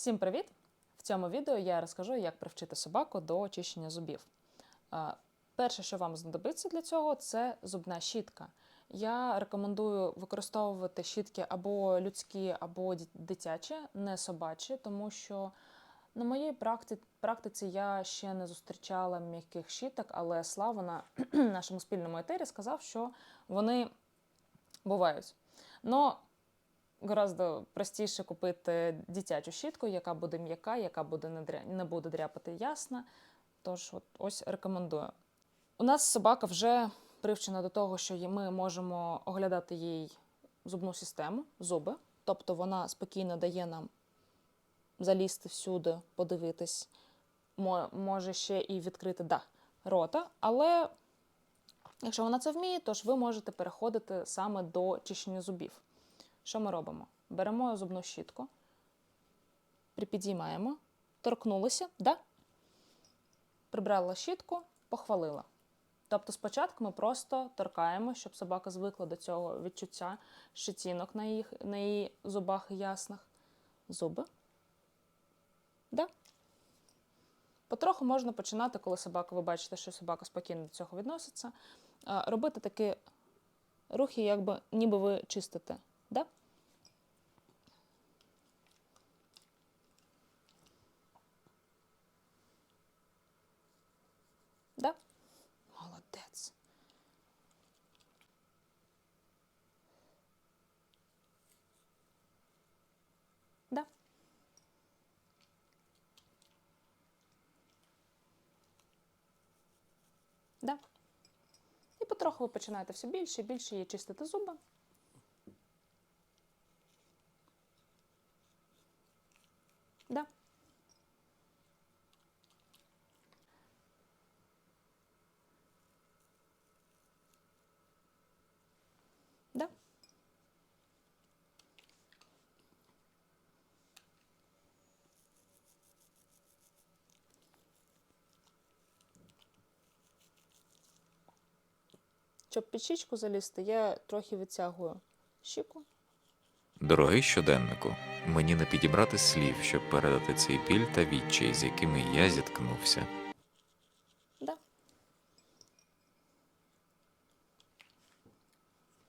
Всім привіт! В цьому відео я розкажу, як привчити собаку до очищення зубів. Перше, що вам знадобиться для цього, це зубна щітка. Я рекомендую використовувати щітки або людські, або дитячі, не собачі, тому що на моїй практиці я ще не зустрічала м'яких щіток, але Слава на нашому спільному етері сказав, що вони бувають. Но гораздо простіше купити дитячу щітку, яка буде м'яка, яка буде не, дря... не буде дряпати ясно. Тож, от, ось рекомендую. У нас собака вже привчена до того, що ми можемо оглядати їй зубну систему, зуби. Тобто вона спокійно дає нам залізти всюди, подивитись, може ще і відкрити да, рота. Але якщо вона це вміє, то ж ви можете переходити саме до чищення зубів. Що ми робимо? Беремо зубну щітку, припідіймаємо, торкнулися, да? прибрала щітку, похвалила. Тобто спочатку ми просто торкаємо, щоб собака звикла до цього відчуття щетінок на, їх, на її зубах ясних. Зуби. Да? Потроху можна починати, коли собака, ви бачите, що собака спокійно до цього відноситься, робити такі рухи, якби ніби ви чистите. Да? Да? Молодець. Да. Да. І потроху ви починаєте все більше і більше її чистити зуби. Да. Да. Щоб під залізти, я трохи відтягую щіку. Дорогий щоденнику, мені не підібрати слів, щоб передати цей біль та відчай, з якими я зіткнувся.